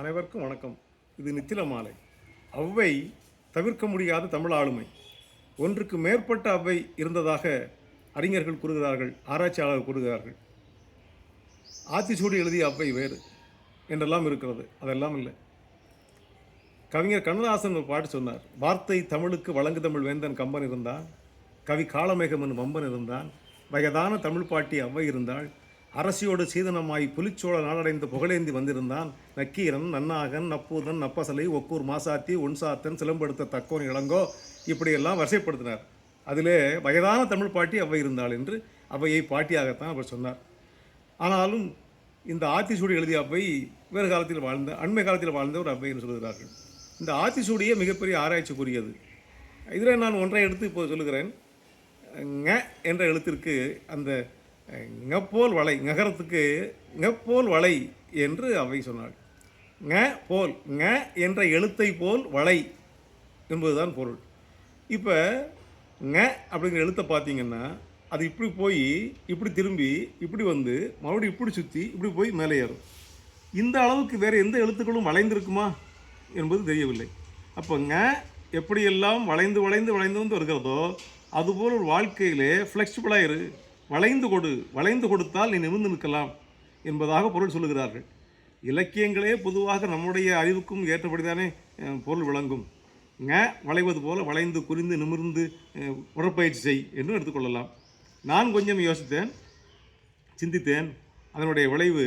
அனைவருக்கும் வணக்கம். இது நித்தில மாலை அவ்வை தவிர்க்க முடியாத தமிழ் ஆளுமை. ஒன்றுக்கு மேற்பட்ட அவ்வை இருந்ததாக அறிஞர்கள் கூறுகிறார்கள் ஆராய்ச்சியாளர்கள் கூறுகிறார்கள். ஆத்திச்சூடி எழுதிய அவ்வை வேறு என்றெல்லாம் இருக்கிறது அதெல்லாம் இல்லை. கவிஞர் கண்ணதாசன் ஒரு பாட்டு சொன்னார் வார்த்தை தமிழுக்கு வழங்கு தமிழ் வேந்தன் கம்பன் இருந்தான் கவி காளமேகம் என்னும் வம்பன் இருந்தான் வயதான தமிழ் பாட்டி அவ்வை இருந்தாள் அரசியோடு சீதனமாய் புலிச்சோழ நாடடைந்து புகழேந்தி வந்திருந்தான். நக்கீரன் நன்னாகன் நப்பூதன் நப்பசலை ஒக்கூர் மாசாத்தி ஒன்சாத்தன் சிலம்பெடுத்த தக்கோன் இளங்கோ இப்படியெல்லாம் வரிசைப்படுத்தினார். அதிலே வயதான தமிழ் பாட்டி அவ்வை இருந்தாள் என்று அவ்வையை பாட்டியாகத்தான் அவர் சொன்னார். ஆனாலும் இந்த ஆத்திசூடி எழுதிய அவை வேறு காலத்தில் வாழ்ந்த அண்மை காலத்தில் வாழ்ந்த ஒரு அவை என்று சொல்கிறார்கள். இந்த ஆத்திசூடியே மிகப்பெரிய ஆராய்ச்சிக்குரியது இதில் நான் ஒன்றை எடுத்து இப்போ சொல்லுகிறேன். ங என்ற எழுத்திற்கு அந்த போல் வலை நகரத்துக்கு ஞப்போல் வலை என்று அவை சொன்னாள் ங போல் ங என்ற எழுத்தை போல் வலை என்பதுதான் பொருள். இப்போ ங அப்படிங்கிற எழுத்தை பார்த்தீங்கன்னா அது இப்படி போய் இப்படி திரும்பி இப்படி வந்து மறுபடியும் இப்படி சுற்றி இப்படி போய் மேலே ஏறும். இந்த அளவுக்கு வேறு எந்த எழுத்துக்களும் வளைந்திருக்குமா என்பது தெரியவில்லை. அப்போ ங எப்படியெல்லாம் வளைந்து வளைந்து வளைந்து வந்து வருகிறதோ அதுபோல் ஒரு வாழ்க்கையிலே ஃப்ளெக்சிபிளாக இரு. வளைந்து கொடு வளைந்து கொடுத்தால் நீ நிமிர்ந்து நிற்கலாம் என்பதாக பொருள் சொல்லுகிறார்கள். இலக்கியங்களே பொதுவாக நம்முடைய அறிவுக்கும் ஏற்றபடிதானே பொருள் விளங்கும். ங வளைவது போல வளைந்து குறிந்து நிமிர்ந்து உடற்பயிற்சி செய் என்று எடுத்துக்கொள்ளலாம் நான் கொஞ்சம் யோசித்தேன் சிந்தித்தேன். அதனுடைய விளைவு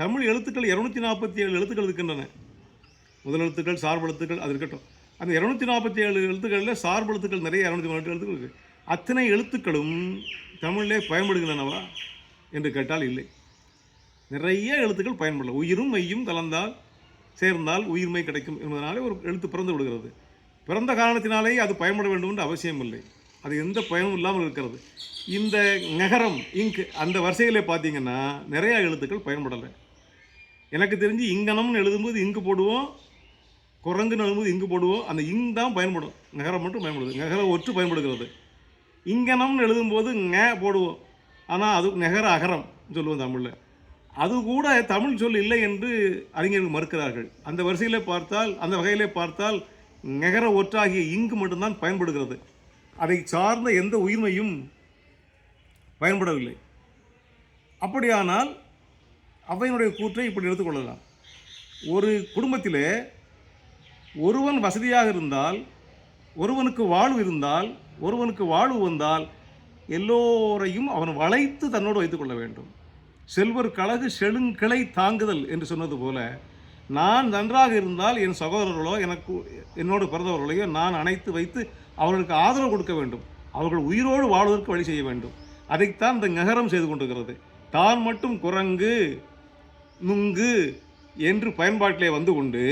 தமிழ் எழுத்துக்கள் இரநூத்தி நாற்பத்தி ஏழு எழுத்துக்கள் இருக்கின்றன. முதல் எழுத்துக்கள் சார்பு எழுத்துக்கள் அது இருக்கட்டும். அந்த இரநூத்தி நாற்பத்தி ஏழு எழுத்துக்களில் சார்பு எழுத்துக்கள் நிறைய இரநூத்தி நாற்பத்தி எழுத்துக்கள் இருக்குது அத்தனை எழுத்துக்களும் தமிழிலே பயன்படுகின்றனவா என்று கேட்டால் இல்லை. நிறைய எழுத்துக்கள் பயன்படல. உயிரும் மெய்யும் கலந்தால் சேர்ந்தால் உயிர்மை கிடைக்கும் என்பதனாலே ஒரு எழுத்து பிறந்து விடுகிறது. பிறந்த காரணத்தினாலேயே அது பயன்பட வேண்டும் என்று அவசியம் இல்லை. அது எந்த பயனும் இல்லாமல் இருக்கிறது. இந்த நகரம் இங்கு அந்த வரிசையிலே பார்த்தீங்கன்னா நிறையா எழுத்துக்கள் பயன்படலை. எனக்கு தெரிஞ்சு இங்கனம்னு எழுதும்போது இங்கு போடுவோம் குரங்குன்னு எழுதும்போது இங்கு போடுவோம் அந்த இங் தான் பயன்படும். நகரம் மட்டும் பயன்படுது. நகரம் ஒற்று பயன்படுகிறது. இங்கனம்னு எழுதும்போது ங போடுவோம். ஆனால் அது நெகர அகரம் சொல்லுவோம் தமிழில். அது கூட தமிழ் சொல் இல்லை என்று அறிஞர்கள் மறுக்கிறார்கள். அந்த வரிசையிலே பார்த்தால் அந்த வகையிலே பார்த்தால் நெகர ஒற்றாகிய இங்கு மட்டும்தான் பயன்படுகிறது. அதை சார்ந்த எந்த உயிர்மையும் பயன்படவில்லை. அப்படியானால் அவையினுடைய கூற்றை இப்படி எடுத்துக்கொள்ளலாம் ஒரு குடும்பத்திலே ஒருவன் வசதியாக இருந்தால் ஒருவனுக்கு வாழ்வு இருந்தால் ஒருவனுக்கு வாழ்வு வந்தால் எல்லோரையும் அவன் வளைத்து தன்னோடு வைத்துக்கொள்ள வேண்டும். செல்வர் கழகு செழுங்கிளை தாங்குதல் என்று சொன்னது போல நான் நன்றாக இருந்தால் என் சகோதரர்களோ எனக்கு என்னோடு பிறந்தவர்களையோ நான் அணைத்து வைத்து அவர்களுக்கு ஆதரவு கொடுக்க வேண்டும். அவர்கள் உயிரோடு வாழ்வதற்கு வழி செய்ய வேண்டும். அதைத்தான் இந்த நகரம் செய்து கொண்டிருக்கிறது. தான் மட்டும் குரங்கு நுங்கு என்று பயன்பாட்டிலே வந்து கொண்டு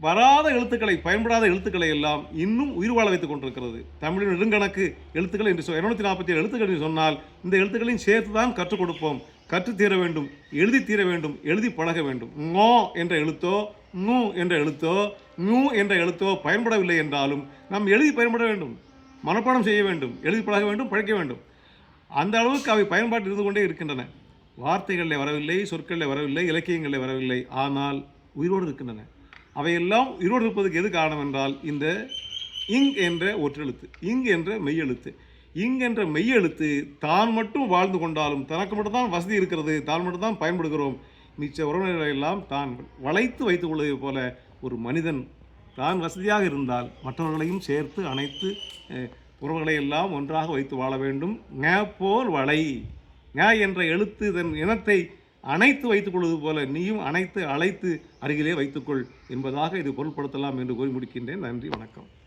வராத எழுத்துக்களை பயன்படாத எழுத்துக்களை எல்லாம் இன்னும் உயிர் வாழ வைத்துக் கொண்டிருக்கிறது. தமிழின் நெடுங்கணக்கு எழுத்துக்கள் என்று சொல் இருநூத்தி நாற்பத்தி ஏழு எழுத்துக்கள் என்று சொன்னால் இந்த எழுத்துக்களையும் சேர்த்து தான் கற்றுக் கொடுப்போம். கற்றுத் தீர வேண்டும் எழுதி தீர வேண்டும் எழுதி பழக வேண்டும். ngோ என்ற எழுத்தோ நூ என்ற எழுத்தோ நூ என்ற எழுத்தோ பயன்படவில்லை என்றாலும் நாம் எழுதி பயன்பட வேண்டும். மனப்பாடம் செய்ய வேண்டும் எழுதி பழக வேண்டும் பழைக்க வேண்டும். அந்த அளவுக்கு அவை பயன்பாட்டு இருந்து கொண்டே இருக்கின்றன. வார்த்தைகளில் வரவில்லை சொற்களில் வரவில்லை இலக்கியங்களில் வரவில்லை ஆனால் உயிரோடு இருக்கின்றன. அவையெல்லாம் உயிரோடு இருப்பதற்கு எது காரணம் என்றால் இந்த இங் என்ற ஒற்றெழுத்து இங் என்ற மெய்யெழுத்து. இங் என்ற மெய்யெழுத்து தான் மட்டும் வாழ்ந்து கொண்டாலும் தனக்கு மட்டும்தான் வசதி இருக்கிறது தான் மட்டும்தான் பயன்படுகிறோம் மிச்ச உறவினர்களை எல்லாம் தான் வளைத்து வைத்துக் கொள்வதை போல ஒரு மனிதன் தான் வசதியாக இருந்தால் மற்றவர்களையும் சேர்த்து அனைத்து உறவுகளை எல்லாம் ஒன்றாக வைத்து வாழ வேண்டும். ஞ போல் வளை ஞ என்ற எழுத்து தன் இனத்தை அனைத்து வைத்துக் கொள்வது போல நீயும் அனைத்து அழைத்து அருகிலே வைத்துக்கொள் என்பதாக இது பொருள்படுத்தலாம் என்று கூறி முடிக்கின்றேன். நன்றி வணக்கம்.